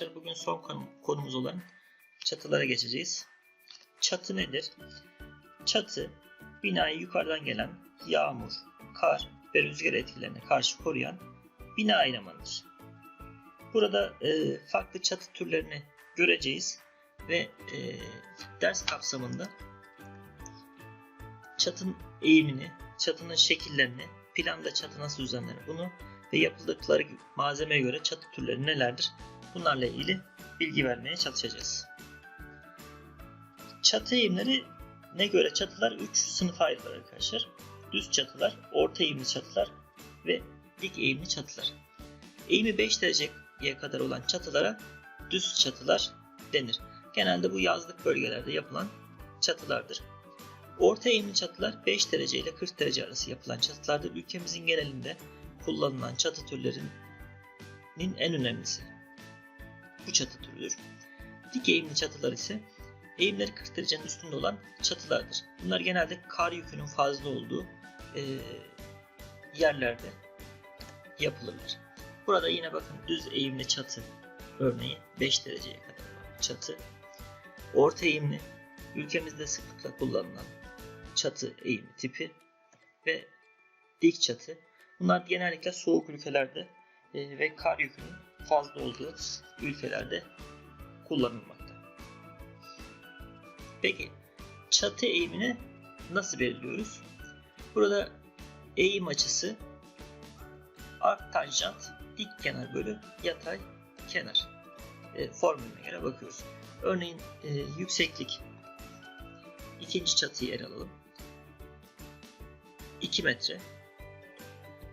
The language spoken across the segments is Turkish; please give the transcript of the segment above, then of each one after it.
Arkadaşlar. Bugün son konu- konumuz olan çatılara geçeceğiz. Çatı nedir? Çatı, binayı yukarıdan gelen yağmur, kar ve rüzgar etkilerine karşı koruyan bina elemanıdır. Burada e, farklı çatı türlerini göreceğiz ve e, ders kapsamında çatının eğimini, çatının şekillerini, planda çatı nasıl düzenlenir bunu ve yapıldıkları malzemeye göre çatı türleri nelerdir? Bunlarla ilgili bilgi vermeye çalışacağız. Çatı eğimleri ne göre çatılar 3 sınıfa ayrılır arkadaşlar. Düz çatılar, orta eğimli çatılar ve dik eğimli çatılar. Eğimi 5 dereceye kadar olan çatılara düz çatılar denir. Genelde bu yazlık bölgelerde yapılan çatılardır. Orta eğimli çatılar 5 derece ile 40 derece arası yapılan çatılardır. Ülkemizin genelinde kullanılan çatı türlerinin en önemlisi bu çatı türüdür. Dik eğimli çatılar ise eğimleri 40 derecenin üstünde olan çatılardır. Bunlar genelde kar yükünün fazla olduğu e, yerlerde yapılırlar. Burada yine bakın düz eğimli çatı örneği 5 dereceye kadar çatı. Orta eğimli ülkemizde sıklıkla kullanılan çatı eğimi tipi ve dik çatı Bunlar genellikle soğuk ülkelerde e, ve kar yükünün fazla olduğu ülkelerde kullanılmakta. Peki çatı eğimini nasıl belirliyoruz? Burada eğim açısı arc tanjant dik kenar bölü yatay kenar e, formülüne göre bakıyoruz. Örneğin e, yükseklik ikinci çatıyı ele alalım. 2 metre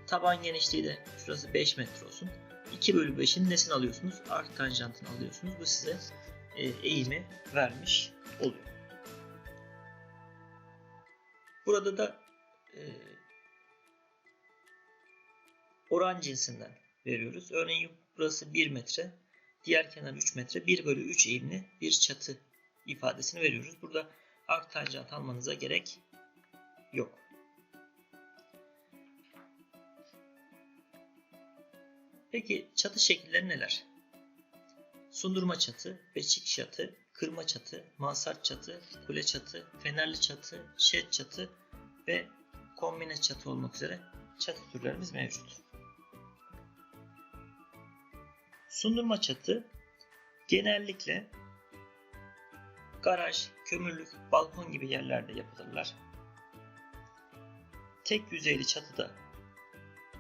Taban genişliği de şurası 5 metre olsun. 2 bölü 5'in nesini alıyorsunuz? Arc tanjantını alıyorsunuz. Bu size e, eğimi vermiş oluyor. Burada da e, oran cinsinden veriyoruz. Örneğin burası 1 metre, diğer kenar 3 metre, 1 bölü 3 eğimli bir çatı ifadesini veriyoruz. Burada arc tanjant almanıza gerek yok. Peki çatı şekilleri neler? Sundurma çatı, beşik çatı, kırma çatı, mansart çatı, kule çatı, fenerli çatı, şet çatı ve kombine çatı olmak üzere çatı türlerimiz mevcut. Sundurma çatı genellikle garaj, kömürlük, balkon gibi yerlerde yapılırlar. Tek yüzeyli çatıda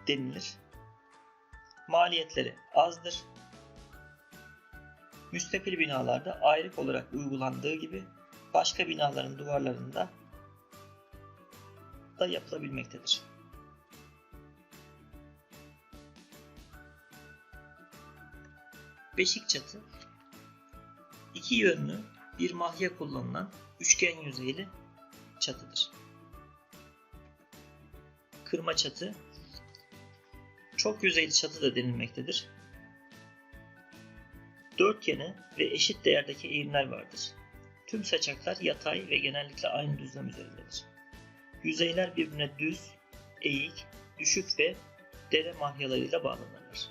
denilir maliyetleri azdır. Müstakil binalarda ayrık olarak uygulandığı gibi başka binaların duvarlarında da yapılabilmektedir. Beşik çatı iki yönlü bir mahya kullanılan üçgen yüzeyli çatıdır. Kırma çatı çok yüzeyli çatı da denilmektedir. Dörtgene ve eşit değerdeki eğimler vardır. Tüm saçaklar yatay ve genellikle aynı düzlem üzerindedir. Yüzeyler birbirine düz, eğik, düşük ve dere mahyalarıyla bağlanırlar.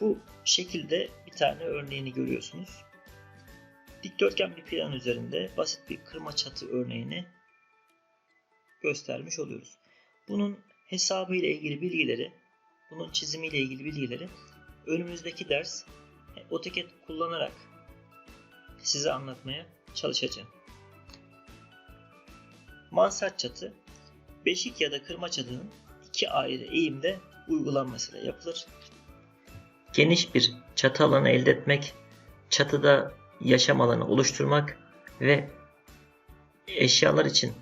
Bu şekilde bir tane örneğini görüyorsunuz. Dikdörtgen bir plan üzerinde basit bir kırma çatı örneğini göstermiş oluyoruz. Bunun hesabı ile ilgili bilgileri, bunun çizimi ile ilgili bilgileri önümüzdeki ders AutoCAD kullanarak size anlatmaya çalışacağım. Mansart çatı, beşik ya da kırma çatının iki ayrı eğimde uygulanmasıyla yapılır. Geniş bir çatı alanı elde etmek, çatıda yaşam alanı oluşturmak ve eşyalar için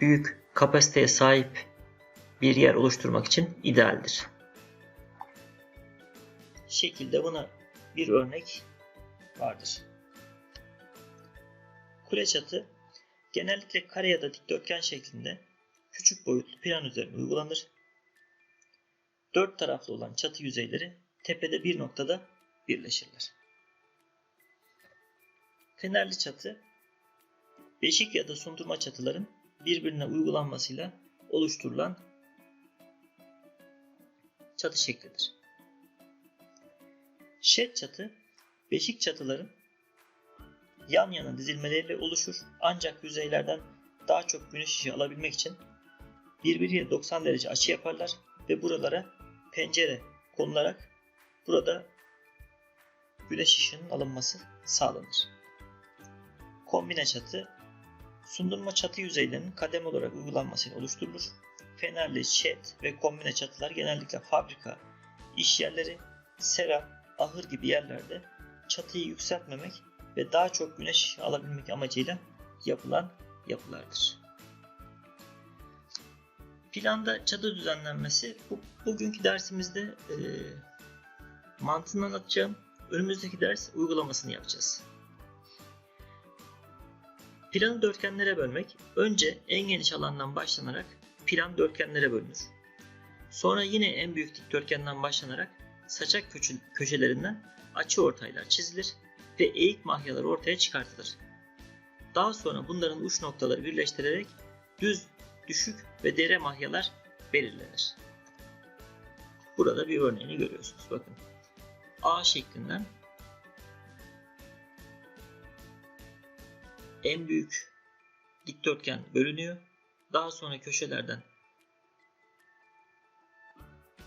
büyük kapasiteye sahip bir yer oluşturmak için idealdir. Şekilde buna bir örnek vardır. Kule çatı genellikle kare ya da dikdörtgen şeklinde küçük boyutlu plan üzerine uygulanır. Dört taraflı olan çatı yüzeyleri tepede bir noktada birleşirler. Fenerli çatı beşik ya da sundurma çatıların birbirine uygulanmasıyla oluşturulan çatı şeklidir. Şet çatı, beşik çatıların yan yana dizilmeleriyle oluşur. Ancak yüzeylerden daha çok güneş ışığı alabilmek için birbiriyle 90 derece açı yaparlar ve buralara pencere konularak burada güneş ışığının alınması sağlanır. Kombine çatı sundurma çatı yüzeylerinin kademe olarak uygulanmasıyla oluşturulur. Fenerli, şet ve kombine çatılar genellikle fabrika, iş yerleri, sera, ahır gibi yerlerde çatıyı yükseltmemek ve daha çok güneş alabilmek amacıyla yapılan yapılardır. Planda çadır düzenlenmesi bu, bugünkü dersimizde e, mantığını anlatacağım. Önümüzdeki ders uygulamasını yapacağız. Planı dörtgenlere bölmek önce en geniş alandan başlanarak plan dörtgenlere bölünür. Sonra yine en büyük dikdörtgenden başlanarak saçak köşelerinden açı ortaylar çizilir ve eğik mahyalar ortaya çıkartılır. Daha sonra bunların uç noktaları birleştirerek düz, düşük ve dere mahyalar belirlenir. Burada bir örneğini görüyorsunuz. Bakın. A şeklinden en büyük dikdörtgen bölünüyor. Daha sonra köşelerden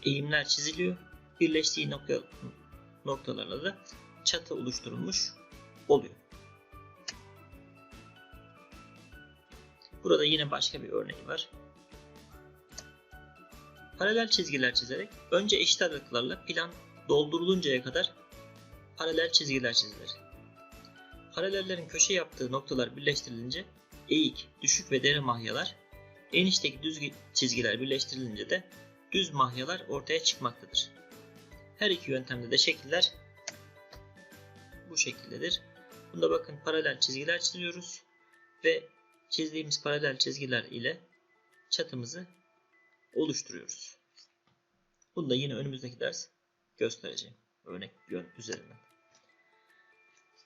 eğimler çiziliyor. Birleştiği nokta, noktalarla da çatı oluşturulmuş oluyor. Burada yine başka bir örneği var. Paralel çizgiler çizerek önce eşit aralıklarla plan dolduruluncaya kadar paralel çizgiler çizilir. Paralellerin köşe yaptığı noktalar birleştirilince eğik, düşük ve dere mahyalar, en içteki düz çizgiler birleştirilince de düz mahyalar ortaya çıkmaktadır. Her iki yöntemde de şekiller bu şekildedir. Bunda bakın paralel çizgiler çiziyoruz ve çizdiğimiz paralel çizgiler ile çatımızı oluşturuyoruz. Bunu da yine önümüzdeki ders göstereceğim. Örnek yön üzerinden.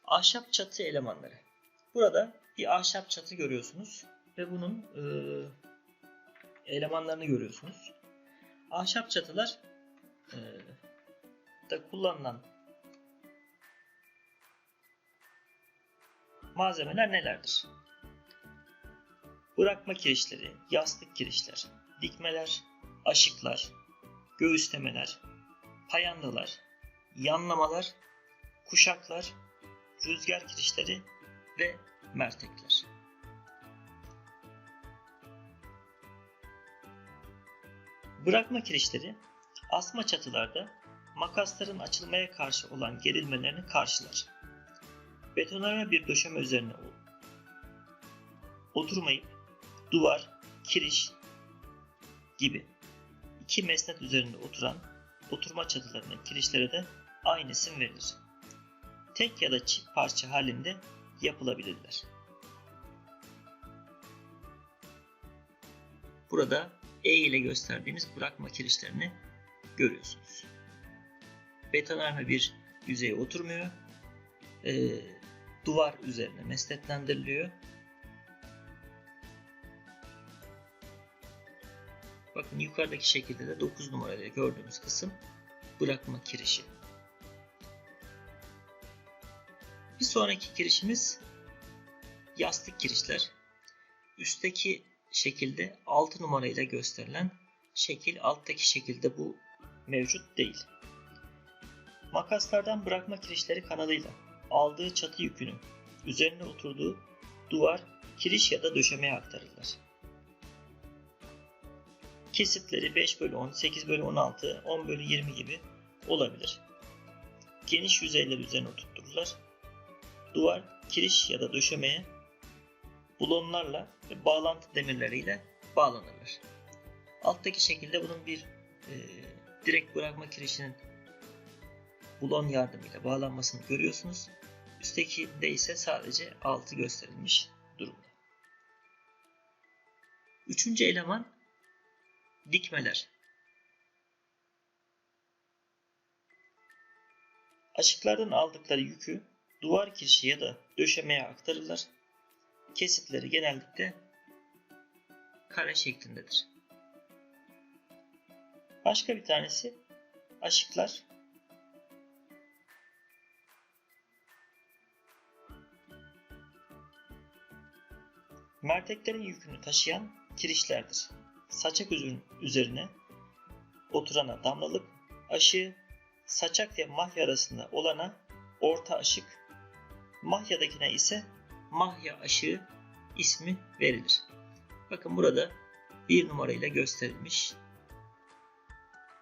Ahşap çatı elemanları. Burada bir ahşap çatı görüyorsunuz ve bunun elemanlarını görüyorsunuz. Ahşap çatılar e, da kullanılan malzemeler nelerdir? Bırakma kirişleri, yastık kirişler, dikmeler, aşıklar, göğüslemeler, payandalar, yanlamalar, kuşaklar, rüzgar kirişleri ve mertekler. Bırakma kirişleri asma çatılarda makasların açılmaya karşı olan gerilmelerini karşılar. Betonarme bir döşeme üzerine oturmayıp duvar, kiriş gibi iki mesnet üzerinde oturan oturma çatılarının kirişlere de aynı isim verilir. Tek ya da çift parça halinde yapılabilirler. Burada E ile gösterdiğimiz bırakma kirişlerini görüyorsunuz. Betonarme bir yüzeye oturmuyor. E, duvar üzerine mesnetlendiriliyor. Bakın yukarıdaki şekilde de 9 numarayla gördüğünüz kısım bırakma kirişi. Bir sonraki kirişimiz yastık kirişler. Üstteki şekilde 6 numarayla gösterilen şekil alttaki şekilde bu mevcut değil. Makaslardan bırakma kirişleri kanalıyla aldığı çatı yükünü üzerine oturduğu duvar, kiriş ya da döşemeye aktarırlar. Kesitleri 5 bölü 10, 8 bölü 16, 10 bölü 20 gibi olabilir. Geniş yüzeyler üzerine oturturlar. Duvar, kiriş ya da döşemeye bulonlarla ve bağlantı demirleriyle bağlanırlar. Alttaki şekilde bunun bir e, direkt bırakma kirişinin bulon yardımıyla bağlanmasını görüyorsunuz. Üsttekinde ise sadece altı gösterilmiş durumda. Üçüncü eleman dikmeler. Aşıklardan aldıkları yükü duvar kirişi ya da döşemeye aktarırlar kesitleri genellikle kare şeklindedir. Başka bir tanesi aşıklar. Merteklerin yükünü taşıyan kirişlerdir. Saçak üzerine oturana damlalık, aşığı saçak ve mahya arasında olana orta aşık, mahyadakine ise mahya aşığı ismi verilir. Bakın burada bir numarayla gösterilmiş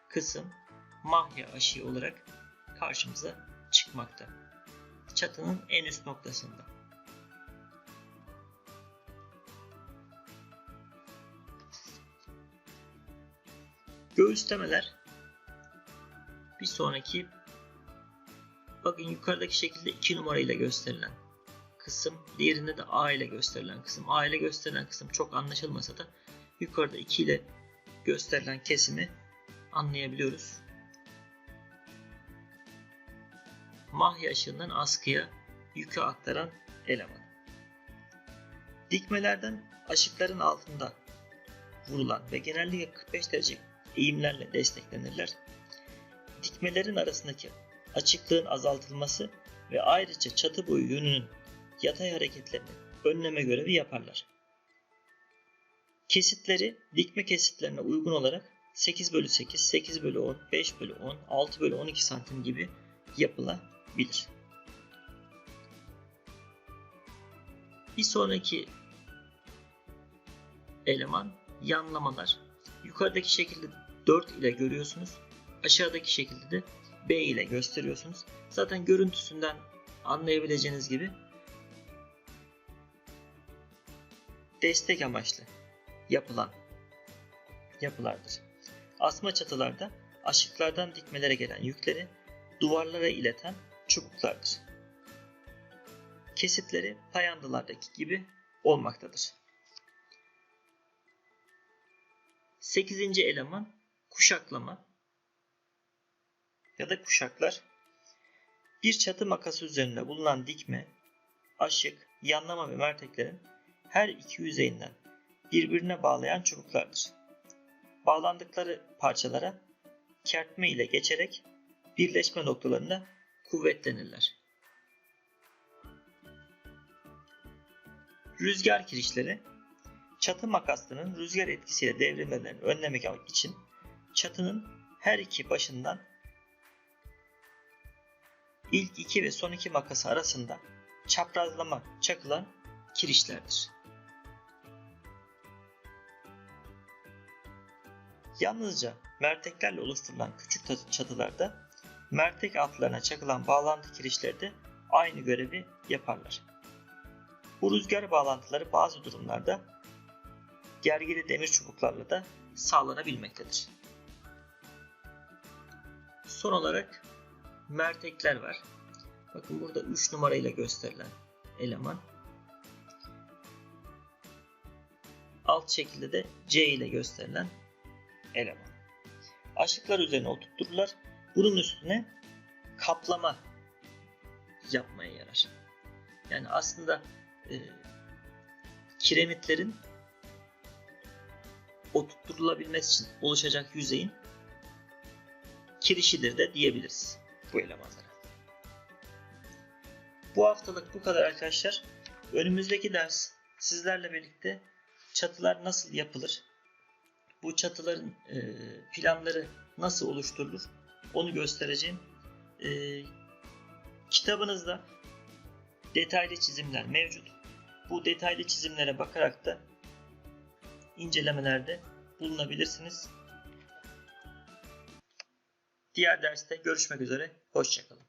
kısım mahya aşığı olarak karşımıza çıkmakta. Çatının en üst noktasında. Göğüslemeler bir sonraki bakın yukarıdaki şekilde 2 numarayla gösterilen kısım diğerinde de A ile gösterilen kısım. A ile gösterilen kısım çok anlaşılmasa da yukarıda 2 ile gösterilen kesimi anlayabiliyoruz. Mahya ışığından askıya yükü aktaran eleman. Dikmelerden aşıkların altında vurulan ve genellikle 45 derece eğimlerle desteklenirler. Dikmelerin arasındaki açıklığın azaltılması ve ayrıca çatı boyu yönünün yatay hareketlerini önleme görevi yaparlar. Kesitleri dikme kesitlerine uygun olarak 8 bölü 8, 8 bölü 10, 5 bölü 10, 6 bölü 12 santim gibi yapılabilir. Bir sonraki eleman yanlamalar. Yukarıdaki şekilde 4 ile görüyorsunuz. Aşağıdaki şekilde de B ile gösteriyorsunuz. Zaten görüntüsünden anlayabileceğiniz gibi destek amaçlı yapılan yapılardır. Asma çatılarda aşıklardan dikmelere gelen yükleri duvarlara ileten çubuklardır. Kesitleri payandılardaki gibi olmaktadır. 8. eleman kuşaklama ya da kuşaklar. Bir çatı makası üzerinde bulunan dikme, aşık, yanlama ve merteklerin her iki yüzeyinden birbirine bağlayan çubuklardır. Bağlandıkları parçalara kertme ile geçerek birleşme noktalarında kuvvetlenirler. Rüzgar kirişleri çatı makaslarının rüzgar etkisiyle devrilmelerini önlemek için çatının her iki başından ilk iki ve son iki makası arasında çaprazlama çakılan kirişlerdir. Yalnızca merteklerle oluşturulan küçük çatılarda mertek altlarına çakılan bağlantı kirişleri de aynı görevi yaparlar. Bu rüzgar bağlantıları bazı durumlarda gergili demir çubuklarla da sağlanabilmektedir. Son olarak mertekler var. Bakın burada 3 numarayla gösterilen eleman. Alt şekilde de C ile gösterilen eleman. Aşıklar üzerine oturturlar. Bunun üstüne kaplama yapmaya yarar. Yani aslında e, kiremitlerin oturtulabilmesi için oluşacak yüzeyin kirişidir de diyebiliriz bu elemanlara. Bu haftalık bu kadar arkadaşlar. Önümüzdeki ders sizlerle birlikte çatılar nasıl yapılır, bu çatıların e, planları nasıl oluşturulur onu göstereceğim. E, kitabınızda detaylı çizimler mevcut. Bu detaylı çizimlere bakarak da incelemelerde bulunabilirsiniz. Diğer derste görüşmek üzere. Hoşçakalın.